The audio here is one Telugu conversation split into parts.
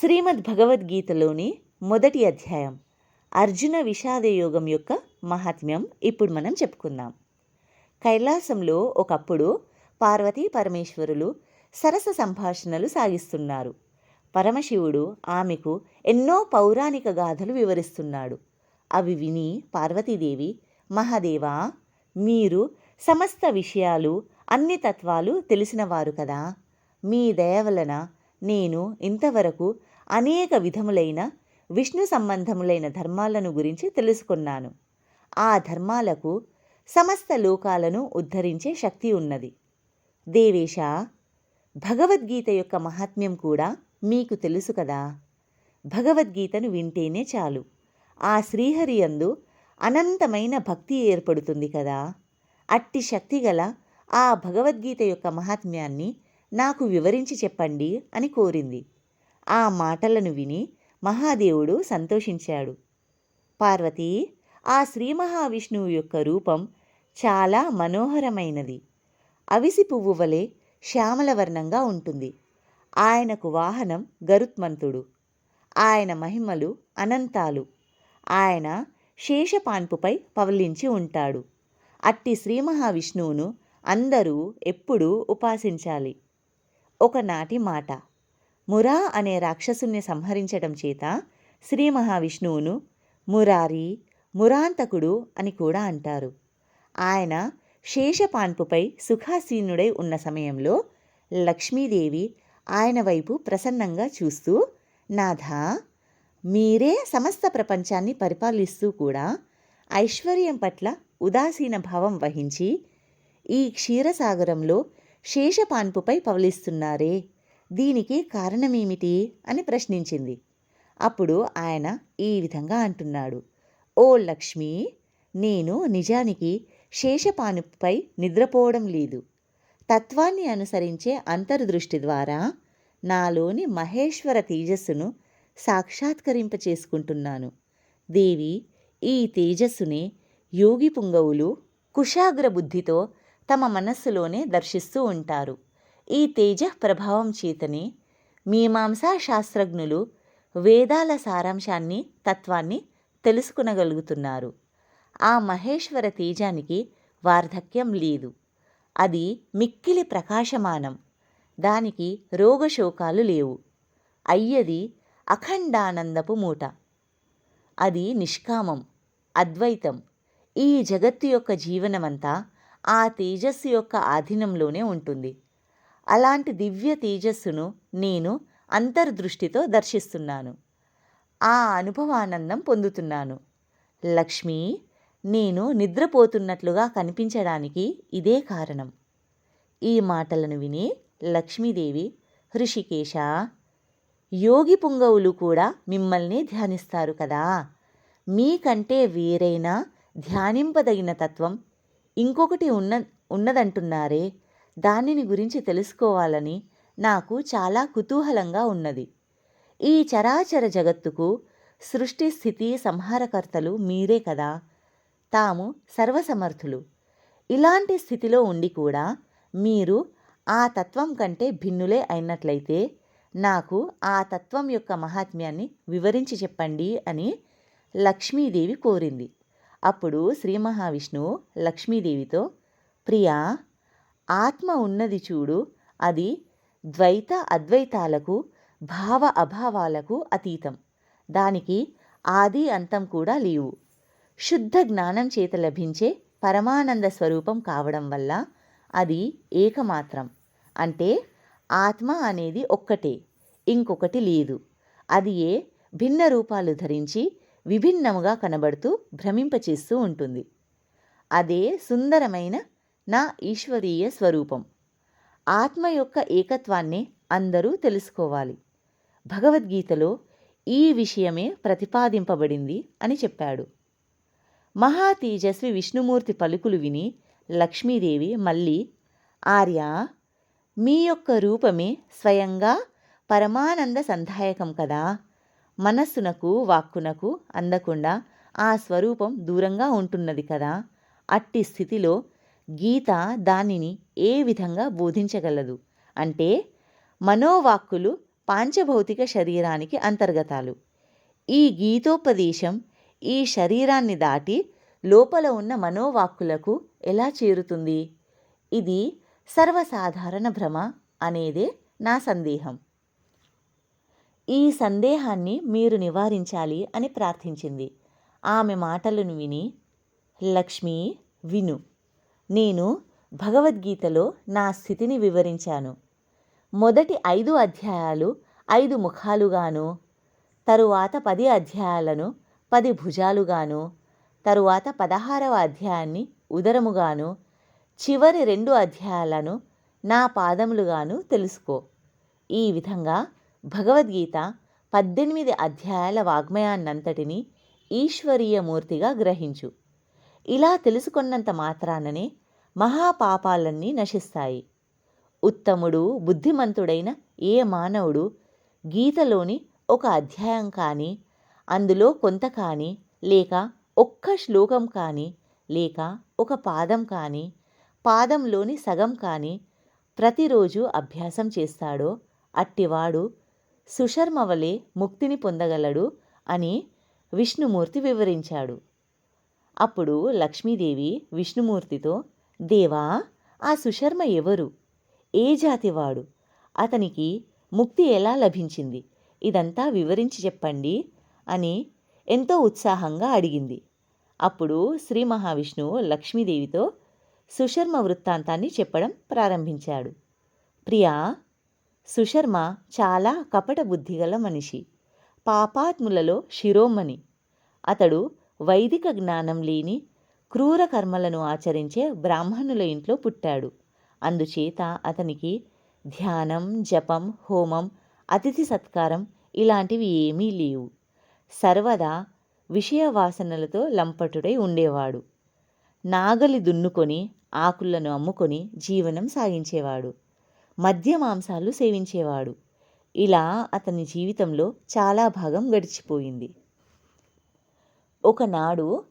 శ్రీమద్ భగవద్గీతలోని మొదటి అధ్యాయం అర్జున విషాద యోగం యొక్క మహాత్మ్యం. ఇప్పుడు మనం చెప్పుకుందాం. కైలాసంలో ఒకప్పుడు పార్వతీ పరమేశ్వరులు సరస సంభాషణలు సాగిస్తున్నారు. పరమశివుడు ఆమెకు ఎన్నో పౌరాణిక గాథలు వివరిస్తున్నాడు. అవి విని పార్వతీదేవి మహాదేవా మీరు సమస్త విషయాలు అన్ని తత్వాలు తెలిసినవారు కదా. మీ దయ వలన నేను ఇంతవరకు అనేక విధములైన విష్ణు సంబంధములైన ధర్మాలను గురించి తెలుసుకున్నాను. ఆ ధర్మాలకు సమస్త లోకాలను ఉద్ధరించే శక్తి ఉన్నది. దేవేశ భగవద్గీత యొక్క మహాత్మ్యం కూడా మీకు తెలుసు కదా. భగవద్గీతను వింటేనే చాలు. ఆ శ్రీహరియందు అనంతమైన భక్తి ఏర్పడుతుంది కదా. అట్టి శక్తి గల ఆ భగవద్గీత యొక్క మహాత్మ్యాన్ని నాకు వివరించి చెప్పండి అని కోరింది. ఆ మాటలను విని మహాదేవుడు సంతోషించాడు. పార్వతి ఆ శ్రీ మహావిష్ణువు యొక్క రూపం చాలా మనోహరమైనది. అవిసి పువ్వు వలె శ్యామలవర్ణంగా ఉంటుంది. ఆయనకు వాహనం గరుత్మంతుడు. ఆయన మహిమలు అనంతాలు. ఆయన శేషపాన్పుపై పవలించి ఉంటాడు. అట్టి శ్రీ మహావిష్ణువును అందరూ ఎప్పుడూ ఉపాసించాలి. ఒకనాటి మాట. మురా అనే రాక్షసుని సంహరించడం చేత శ్రీ మహావిష్ణువును మురారి మురాంతకుడు అని కూడా అంటారు. ఆయన శేషపాన్పుపై సుఖాసీనుడై ఉన్న సమయంలో లక్ష్మీదేవి ఆయన వైపు ప్రసన్నంగా చూస్తూ నాథా మీరే సమస్త ప్రపంచాన్ని పరిపాలిస్తూ కూడా ఐశ్వర్యం పట్ల ఉదాసీన భావం వహించి ఈ క్షీరసాగరంలో శేషపాన్పుపై పవలిస్తున్నారే. దీనికి కారణమేమిటి అని ప్రశ్నించింది. అప్పుడు ఆయన ఈ విధంగా అంటున్నాడు. ఓ లక్ష్మి నేను నిజానికి శేషపానుపై నిద్రపోవడం లేదు. తత్వాన్ని అనుసరించే అంతర్దృష్టి ద్వారా నాలోని మహేశ్వర తేజస్సును సాక్షాత్కరింప చేసుకుంటున్నాను దేవి ఈ తేజస్సుని యోగి పుంగవులు కుశాగ్ర బుద్ధితో తమ మనస్సులోనే దర్శిస్తూ ఉంటారు. ఈ తేజ ప్రభావం చేతనే మీమాంసా శాస్త్రజ్ఞులు వేదాల సారాంశాన్ని తత్వాన్ని తెలుసుకునగలుగుతున్నారు. ఆ మహేశ్వర తేజానికి వార్ధక్యం లేదు. అది మిక్కిలి ప్రకాశమానం. దానికి రోగశోకాలు లేవు. అయ్యది అఖండానందపు మూట. అది నిష్కామం అద్వైతం. ఈ జగత్తు యొక్క జీవనమంతా ఆ తేజస్సు యొక్క ఆధీనంలోనే ఉంటుంది. అలాంటి దివ్య తేజస్సును నేను అంతర్దృష్టితో దర్శిస్తున్నాను. ఆ అనుభవానందం పొందుతున్నాను. లక్ష్మి నేను నిద్రపోతున్నట్లుగా కనిపించడానికి ఇదే కారణం. ఈ మాటలను విని లక్ష్మీదేవి హృషికేశ యోగి పుంగవులు కూడా మిమ్మల్ని ధ్యానిస్తారు కదా. మీకంటే వేరైనా ధ్యానింపదగిన తత్వం ఇంకొకటి ఉన్న ఉన్నదంటున్నారే. దానిని గురించి తెలుసుకోవాలని నాకు చాలా కుతూహలంగా ఉన్నది. ఈ చరాచర జగత్తుకు సృష్టి స్థితి సంహారకర్తలు మీరే కదా. తాము సర్వసమర్థులు. ఇలాంటి స్థితిలో ఉండి కూడా మీరు ఆ తత్వం కంటే భిన్నులే అయినట్లయితే నాకు ఆ తత్వం యొక్క మహాత్మ్యాన్ని వివరించి చెప్పండి అని లక్ష్మీదేవి కోరింది. అప్పుడు శ్రీ మహావిష్ణువు లక్ష్మీదేవితో ప్రియా ఆత్మ ఉన్నది చూడు అది ద్వైత అద్వైతాలకు భావ అభావాలకు అతీతం. దానికి ఆది అంతం కూడా లేవు. శుద్ధ జ్ఞానం చేత లభించే పరమానంద స్వరూపం కావడం వల్ల అది ఏకమాత్రం. అంటే ఆత్మ అనేది ఒక్కటే ఇంకొకటి లేదు. అది ఏ భిన్న రూపాలు ధరించి విభిన్నముగా కనబడుతూ భ్రమింపచేస్తూ ఉంటుంది. అదే సుందరమైన నా ఈశ్వరీయ స్వరూపం. ఆత్మ యొక్క ఏకత్వాన్ని అందరూ తెలుసుకోవాలి. భగవద్గీతలో ఈ విషయమే ప్రతిపాదింపబడింది అని చెప్పాడు. మహా తేజస్వి విష్ణుమూర్తి పలుకులు విని లక్ష్మీదేవి మళ్ళీ ఆర్య మీ యొక్క రూపమే స్వయంగా పరమానంద సంధాయకం కదా. మనస్సునకు వాక్కునకు అందకుండా ఆ స్వరూపం దూరంగా ఉంటున్నది కదా. అట్టి స్థితిలో గీత దానిని ఏ విధంగా బోధించగలదు? అంటే మనోవాక్కులు పాంచభౌతిక శరీరానికి అంతర్గతాలు. ఈ గీతోపదేశం ఈ శరీరాన్ని దాటి లోపల ఉన్న మనోవాక్కులకు ఎలా చేరుతుంది? ఇది సర్వసాధారణ భ్రమ అనేదే నా సందేహం. ఈ సందేహాన్ని మీరు నివారించాలి అని ప్రార్థించింది. ఆమె మాటలను విని లక్ష్మి విను. నేను భగవద్గీతలో నా స్థితిని వివరించాను. మొదటి ఐదు అధ్యాయాలు ఐదు ముఖాలుగాను తరువాత పది అధ్యాయాలను పది భుజాలుగాను తరువాత పదహారవ అధ్యాయాన్ని ఉదరముగాను చివరి రెండు అధ్యాయాలను నా పాదములుగాను తెలుసుకో. ఈ విధంగా భగవద్గీత పద్దెనిమిది అధ్యాయాల వాగ్మయాన్నంతటినీ ఈశ్వరీయమూర్తిగా గ్రహించు. ఇలా తెలుసుకున్నంత మాత్రాననే మహాపాపాలన్నీ నశిస్తాయి. ఉత్తముడు బుద్ధిమంతుడైన ఏ మానవుడు గీతలోని ఒక అధ్యాయం కానీ అందులో కొంత కానీ లేక ఒక్క శ్లోకం కానీ లేక ఒక పాదం కానీ పాదంలోని సగం కానీ ప్రతిరోజు అభ్యాసం చేస్తాడో అట్టివాడు సుశర్మవలే ముక్తిని పొందగలడు అని విష్ణుమూర్తి వివరించాడు. అప్పుడు లక్ష్మీదేవి విష్ణుమూర్తితో దేవా ఆ సుశర్మ ఎవరు? ఏ జాతివాడు అతనికి ముక్తి ఎలా లభించింది? ఇదంతా వివరించి చెప్పండి అని ఎంతో ఉత్సాహంగా అడిగింది. అప్పుడు శ్రీ మహావిష్ణువు లక్ష్మీదేవితో సుశర్మ వృత్తాంతాన్ని చెప్పడం ప్రారంభించాడు. ప్రియా సుశర్మ చాలా కపట బుద్ధిగల మనిషి పాపాత్ములలో శిరోమణి. అతడు వైదిక జ్ఞానం లేని క్రూర కర్మలను ఆచరించే బ్రాహ్మణుల ఇంట్లో పుట్టాడు. అందుచేత అతనికి ధ్యానం జపం హోమం అతిథి సత్కారం ఇలాంటివి ఏమీ లేవు. సర్వదా విషయ వాసనలతో లంపటుడై ఉండేవాడు. నాగలి దున్నుకొని ఆకులను అమ్ముకొని జీవనం సాగించేవాడు. మద్య మాంసాలు సేవించేవాడు. ఇలా అతని జీవితంలో చాలా భాగం గడిచిపోయింది. ఒకనాడు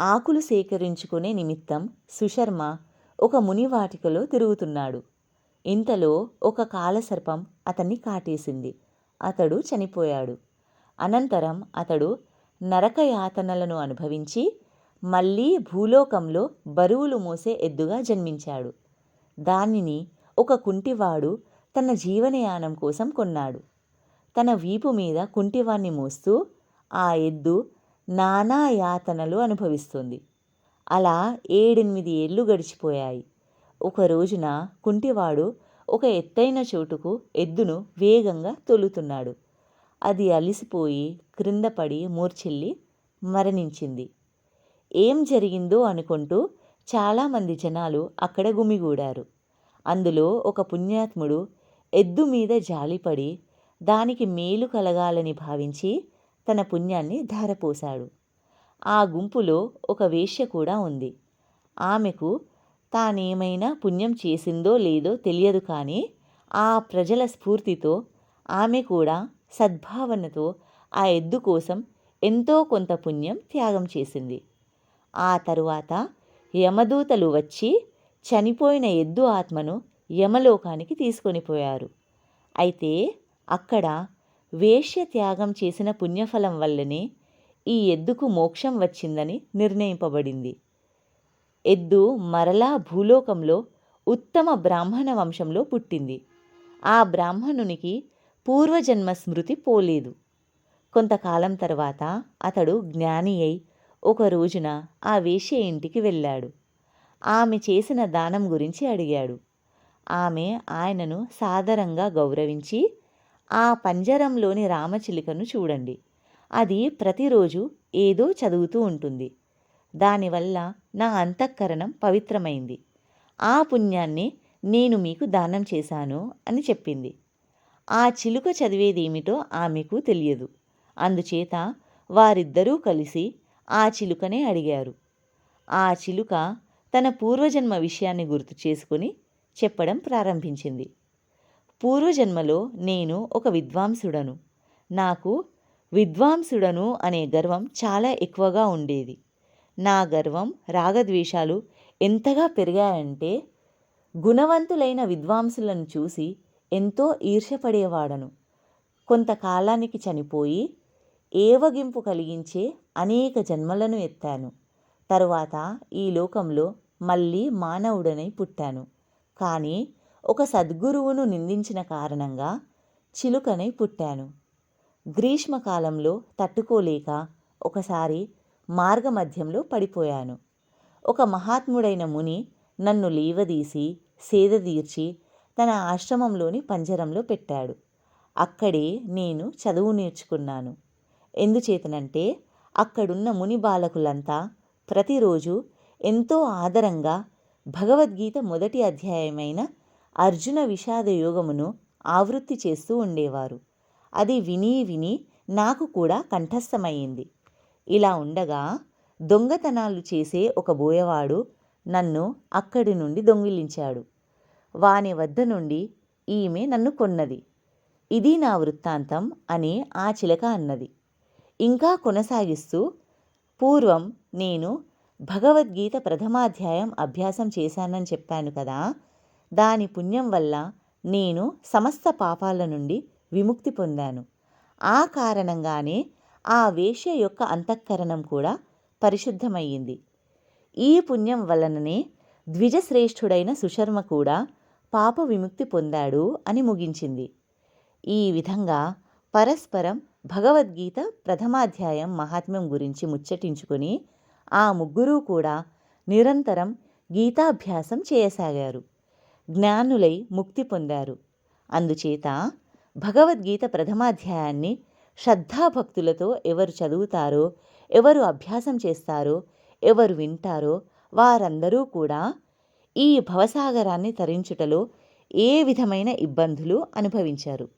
ఆకులు సేకరించుకునే నిమిత్తం సుశర్మ ఒక మునివాటికలో తిరుగుతున్నాడు. ఇంతలో ఒక కాలసర్పం అతన్ని కాటేసింది. అతడు చనిపోయాడు. అనంతరం అతడు నరకయాతనలను అనుభవించి మళ్ళీ భూలోకంలో బరువులు మోసే ఎద్దుగా జన్మించాడు. దానిని ఒక కుంటివాడు తన జీవనయానం కోసం కొన్నాడు. తన వీపు మీద కుంటివాణ్ణి మోస్తూ ఆ ఎద్దు నానా యాతనలు అనుభవిస్తుంది. అలా ఏడెనిమిది ఏళ్ళు గడిచిపోయాయి. ఒక రోజున కుంటివాడు ఒక ఎత్తైన చోటుకు ఎద్దును వేగంగా తొలుతున్నాడు. అది అలిసిపోయి క్రింద పడి మూర్ఛిల్లి మరణించింది. ఏం జరిగిందో అనుకుంటూ చాలామంది జనాలు అక్కడ గుమిగూడారు. అందులో ఒక పుణ్యాత్ముడు ఎద్దు మీద జాలిపడి దానికి మేలు కలగాలని భావించి తన పుణ్యాన్ని ధారపోశాడు. ఆ గుంపులో ఒక వేశ్య కూడా ఉంది. ఆమెకు తానేమైనా పుణ్యం చేసిందో లేదో తెలియదు కానీ ఆ ప్రజల స్ఫూర్తితో ఆమె కూడా సద్భావనతో ఆ ఎద్దు కోసం ఎంతో కొంత పుణ్యం త్యాగం చేసింది. ఆ తరువాత యమదూతలు వచ్చి చనిపోయిన ఎద్దు ఆత్మను యమలోకానికి తీసుకొని పోయారు. అయితే అక్కడ వేశ్య త్యాగం చేసిన పుణ్యఫలం వల్లనే ఈ ఎద్దుకు మోక్షం వచ్చిందని నిర్ణయింపబడింది. ఎద్దు మరలా భూలోకంలో ఉత్తమ బ్రాహ్మణ వంశంలో పుట్టింది. ఆ బ్రాహ్మణునికి పూర్వజన్మ స్మృతి పోలేదు. కొంతకాలం తర్వాత అతడు జ్ఞాని అయి ఒక రోజున ఆ వేశ్య ఇంటికి వెళ్ళాడు. ఆమె చేసిన దానం గురించి అడిగాడు. ఆమె ఆయనను సాదరంగా గౌరవించి ఆ పంజరంలోని రామచిలుకను చూడండి. అది ప్రతిరోజు ఏదో చదువుతూ ఉంటుంది. దానివల్ల నా అంతఃకరణం పవిత్రమైంది. ఆ పుణ్యాన్ని నేను మీకు దానం చేశాను అని చెప్పింది. ఆ చిలుక చదివేదేమిటో ఆమెకు తెలియదు. అందుచేత వారిద్దరూ కలిసి ఆ చిలుకనే అడిగారు. ఆ చిలుక తన పూర్వజన్మ విషయాన్ని గుర్తు చేసుకుని చెప్పడం ప్రారంభించింది. పూర్వజన్మలో నేను ఒక విద్వాంసుడను. నాకు విద్వాంసుడను అనే గర్వం చాలా ఎక్కువగా ఉండేది. నా గర్వం రాగద్వేషాలు ఎంతగా పెరిగాయంటే గుణవంతులైన విద్వాంసులను చూసి ఎంతో ఈర్షపడేవాడను కొంతకాలానికి చనిపోయి ఏవగింపు కలిగించే అనేక జన్మలను ఎత్తాను. తరువాత ఈ లోకంలో మళ్ళీ మానవుడనై పుట్టాను. కానీ ఒక సద్గురువును నిందించిన కారణంగా చిలుకనై పుట్టాను. గ్రీష్మకాలంలో తట్టుకోలేక ఒకసారి మార్గమధ్యంలో పడిపోయాను. ఒక మహాత్ముడైన ముని నన్ను లేవదీసి సేదదీర్చి తన ఆశ్రమంలోని పంజరంలో పెట్టాడు. అక్కడే నేను చదువు నేర్చుకున్నాను. ఎందుచేతనంటే అక్కడున్న ముని బాలకులంతా ప్రతిరోజు ఎంతో ఆదరంగా భగవద్గీత మొదటి అధ్యాయమైన అర్జున విషాద యోగమును ఆవృత్తి చేస్తూ ఉండేవారు. అది విని విని నాకు కూడా కంఠస్థమయ్యింది. ఇలా ఉండగా దొంగతనాలు చేసే ఒక బోయవాడు నన్ను అక్కడి నుండి దొంగిలించాడు. వాని వద్ద నుండి ఈమె నన్ను కొన్నది. ఇది నా వృత్తాంతం అని ఆ చిలక అన్నది. ఇంకా కొనసాగిస్తూ పూర్వం నేను భగవద్గీత ప్రథమాధ్యాయం అభ్యాసం చేశానని చెప్పాను కదా దాని పుణ్యం వల్ల నేను సమస్త పాపాల నుండి విముక్తి పొందాను. ఆ కారణంగానే ఆ వేష్య యొక్క అంతఃకరణం కూడా పరిశుద్ధమయ్యింది. ఈ పుణ్యం వలననే ద్విజశ్రేష్ఠుడైన సుశర్మ కూడా పాప విముక్తి పొందాడు అని ముగించింది. ఈ విధంగా పరస్పరం భగవద్గీత ప్రథమాధ్యాయం మహాత్మ్యం గురించి ముచ్చటించుకొని ఆ ముగ్గురూ కూడా నిరంతరం గీతాభ్యాసం చేయసాగారు. జ్ఞానులై ముక్తి పొందారు. అందుచేత భగవద్గీత ప్రథమాధ్యాయాన్ని శ్రద్ధాభక్తులతో ఎవరు చదువుతారో ఎవరు అభ్యాసం చేస్తారో ఎవరు వింటారో వారందరూ కూడా ఈ భవసాగరాన్ని తరించుటలో ఏ విధమైన ఇబ్బందులు అనుభవించారు?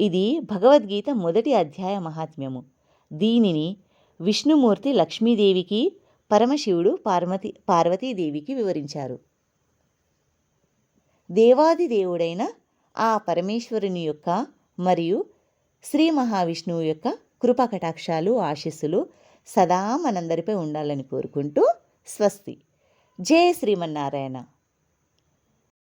ఇది భగవద్గీత మొదటి అధ్యాయ మహాత్మ్యము. దీనిని విష్ణుమూర్తి లక్ష్మీదేవికి పరమశివుడు పార్వతి పార్వతీదేవికి వివరించారు. దేవాది దేవుడైన ఆ పరమేశ్వరుని యొక్క మరియు శ్రీ మహావిష్ణువు యొక్క కృపకటాక్షాలు ఆశీస్సులు సదా మనందరిపై ఉండాలని కోరుకుంటూ స్వస్తి. జయ శ్రీమన్నారాయణ.